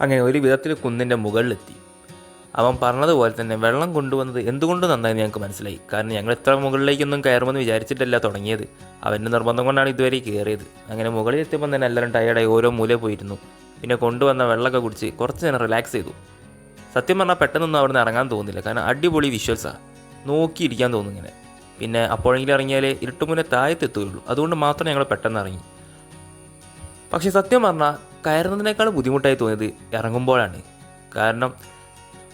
അങ്ങനെ ഒരു വിധത്തിൽ കുന്നിന്റെ മുകളിലെത്തി. അവൻ പറഞ്ഞതുപോലെ തന്നെ വെള്ളം കൊണ്ടുവന്നത് എന്തുകൊണ്ട് നന്നായി ഞങ്ങൾക്ക് മനസ്സിലായി. കാരണം ഞങ്ങൾ ഇത്ര മുകളിലേക്കൊന്നും കയറുമെന്ന് വിചാരിച്ചിട്ടല്ല തുടങ്ങിയത്. അവന്റെ നിർബന്ധം കൊണ്ടാണ് ഇതുവരെ കയറിയത്. അങ്ങനെ മുകളിൽ എത്തിയപ്പോൾ തന്നെ എല്ലാവരും ടയർഡായി ഓരോ മൂല പോയിരുന്നു. പിന്നെ കൊണ്ടുവന്ന വെള്ളമൊക്കെ കുടിച്ച് കുറച്ച് നേരം റിലാക്സ് ചെയ്തു. സത്യം പറഞ്ഞാൽ പെട്ടെന്നൊന്നും അവിടെ നിന്ന് ഇറങ്ങാൻ തോന്നുന്നില്ല കാരണം അടിപൊളി വിഷ്വൽസാണ് നോക്കിയിരിക്കാൻ തോന്നും ഇങ്ങനെ. പിന്നെ അപ്പോഴെങ്കിലും ഇറങ്ങിയാൽ ഇരുട്ടുമുന്നെ താഴത്തെത്തുകയുള്ളൂ അതുകൊണ്ട് മാത്രം ഞങ്ങൾ പെട്ടെന്ന് ഇറങ്ങി. പക്ഷേ സത്യം പറഞ്ഞാൽ കയറുന്നതിനേക്കാൾ ബുദ്ധിമുട്ടായി തോന്നിയത് ഇറങ്ങുമ്പോഴാണ്. കാരണം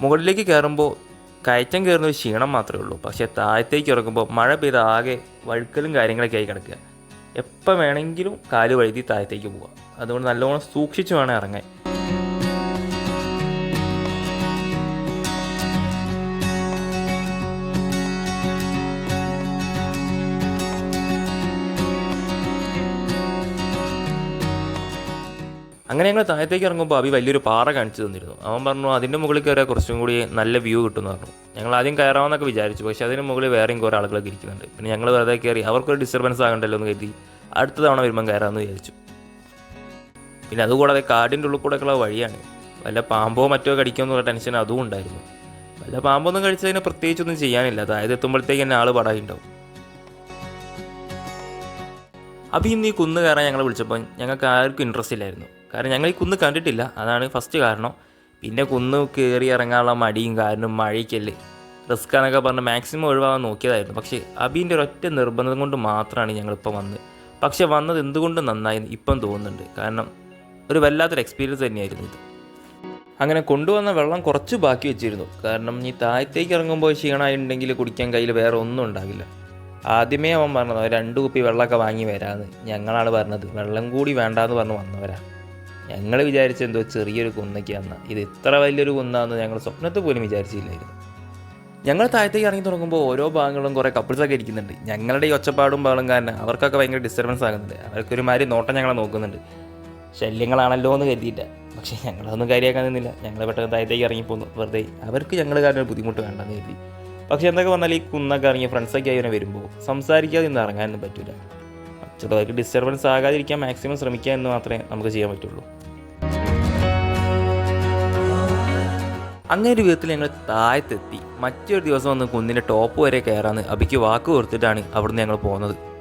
മുകളിലേക്ക് കയറുമ്പോൾ കയറ്റം കയറുന്ന ഒരു ക്ഷീണം മാത്രമേ ഉള്ളൂ. പക്ഷേ താഴത്തേക്ക് ഇറങ്ങുമ്പോൾ മഴ പെയ്ത് ആകെ വഴുക്കലും കാര്യങ്ങളൊക്കെ ആയി കിടക്കുക. എപ്പോൾ വേണമെങ്കിലും കാൽ വഴുതി താഴത്തേക്ക് പോവുക. അതുകൊണ്ട് നല്ലോണം സൂക്ഷിച്ച് വേണം ഇറങ്ങാൻ. അങ്ങനെ ഞങ്ങൾ താഴത്തേക്ക് ഇറങ്ങുമ്പോൾ അബി വലിയൊരു പാറ കാണിച്ചു തന്നിരുന്നു. അവൻ പറഞ്ഞു അതിന്റെ മുകളിൽ കയറിയാൽ കുറച്ചും കൂടി നല്ല വ്യൂ കിട്ടുമെന്ന് പറഞ്ഞു. ഞങ്ങൾ ആദ്യം കയറാമെന്നൊക്കെ വിചാരിച്ചു പക്ഷേ അതിന് മുകളിൽ വേറെയും കുറേ ആളുകളൊക്കെ ഇരിക്കുന്നുണ്ട്. പിന്നെ ഞങ്ങൾ വെറുതെ കയറി അവർക്കൊരു ഡിസ്റ്റർബൻസ് ആകണ്ടല്ലോ എന്ന് കരുതി അടുത്ത തവണ വരുമ്പം കയറാമെന്ന് വിചാരിച്ചു. പിന്നെ അതുകൂടാതെ കാടിന്റെ ഉള്ളിൽ കൂടെയൊക്കെയുള്ള വഴിയാണ്. വല്ല പാമ്പോ മറ്റോ കടിക്കുമെന്നുള്ള ടെൻഷൻ അതും ഉണ്ടായിരുന്നു. വല്ല പാമ്പൊന്നും കഴിച്ചതിന് പ്രത്യേകിച്ചൊന്നും ചെയ്യാനില്ല. അതായത് എത്തുമ്പോഴത്തേക്ക് തന്നെ ആൾ പടായിട്ടുണ്ടാവും അപ്പം ഇന്ന് ഈ കുന്ന് കയറാൻ ഞങ്ങൾ വിളിച്ചപ്പോൾ ഞങ്ങൾക്ക് ആർക്കും ഇൻട്രസ്റ്റ് ഇല്ലായിരുന്നു. കാരണം ഞങ്ങൾ ഈ കുന്ന് കണ്ടിട്ടില്ല. അതാണ് ഫസ്റ്റ് കാരണം. പിന്നെ കുന്ന് കയറി ഇറങ്ങാനുള്ള മടിയും കാരണം മഴയ്ക്കല്ലേ. റിസ്ക് എന്നൊക്കെ പറഞ്ഞ് മാക്സിമം ഒഴിവാകാൻ നോക്കിയതായിരുന്നു. പക്ഷേ അബീന്റെ ഒരൊറ്റ നിർബന്ധം കൊണ്ട് മാത്രമാണ് ഞങ്ങളിപ്പോൾ വന്നത്. പക്ഷേ വന്നത് എന്തുകൊണ്ട് നന്നായി ഇപ്പം തോന്നുന്നുണ്ട്. കാരണം ഒരു വല്ലാത്തൊരു എക്സ്പീരിയൻസ് തന്നെയായിരുന്നു ഇത്. അങ്ങനെ കൊണ്ടുവന്ന വെള്ളം കുറച്ച് ബാക്കി വെച്ചിരുന്നു. കാരണം ഈ താഴത്തേക്ക് ഇറങ്ങുമ്പോൾ ക്ഷീണമായിട്ടുണ്ടെങ്കിൽ കുടിക്കാൻ കയ്യിൽ വേറെ ഒന്നും ഉണ്ടാകില്ല. ആദ്യമേ അവൻ പറഞ്ഞത് രണ്ട് കുപ്പി വെള്ളമൊക്കെ വാങ്ങി വരാമെന്ന് ഞങ്ങളാണ് പറഞ്ഞത്. വെള്ളം കൂടി വേണ്ടാന്ന് പറഞ്ഞ് വന്നവരാ. ഞങ്ങൾ വിചാരിച്ച എന്തോ ചെറിയൊരു കുന്നൊക്കെയാന്ന്. ഇത് ഇത്ര വലിയൊരു കുന്നാന്ന് ഞങ്ങൾ സ്വപ്നത്തിൽ പോലും വിചാരിച്ചില്ലായിരുന്നു. ഞങ്ങൾ താഴത്തേക്ക് ഇറങ്ങി തുടങ്ങുമ്പോൾ ഓരോ ഭാഗങ്ങളും കുറേ കപ്പിൾസൊക്കെ ഇരിക്കുന്നുണ്ട്. ഞങ്ങളുടെ ഈ ഒച്ചപ്പാടും ബഹളും കാരണം അവർക്കൊക്കെ ഭയങ്കര ഡിസ്റ്റർബൻസ് ആകുന്നുണ്ട്. അവർക്കൊരുമാതിരി നോട്ടം ഞങ്ങളെ നോക്കുന്നുണ്ട്. ശല്യങ്ങളാണല്ലോ എന്ന് കരുതിയില്ല പക്ഷേ ഞങ്ങളതൊന്നും കാര്യമാക്കാൻ നിന്നില്ല. ഞങ്ങൾ പെട്ടെന്ന് താഴത്തേക്ക് ഇറങ്ങിപ്പോന്നു. വെറുതെ അവർക്ക് ഞങ്ങൾ കാരണം ബുദ്ധിമുട്ട് വേണ്ടെന്ന് കരുതി. പക്ഷേ എന്തൊക്കെ പറഞ്ഞാൽ ഈ കുന്നൊക്കെ ഇറങ്ങിയ ഫ്രണ്ട്സൊക്കെ ആയി വരുമ്പോൾ സംസാരിക്കാതെ ഇന്ന് ഇറങ്ങാനൊന്നും പറ്റില്ല ചെറുതായിട്ട് ഡിസ്റ്റർബൻസ് ആകാതിരിക്കാൻ മാക്സിമം ശ്രമിക്കുക എന്ന് മാത്രമേ നമുക്ക് ചെയ്യാൻ പറ്റുള്ളൂ. അങ്ങനെ ഒരു വിധത്തിൽ ഞങ്ങൾ താഴത്തെത്തി. മറ്റൊരു ദിവസം വന്ന് കുന്നിന്റെ ടോപ്പ് വരെ കയറാന്ന് അബിക്ക് വാക്ക് കൊടുത്തിട്ടാണ് അവിടുന്ന് ഞങ്ങൾ പോകുന്നത്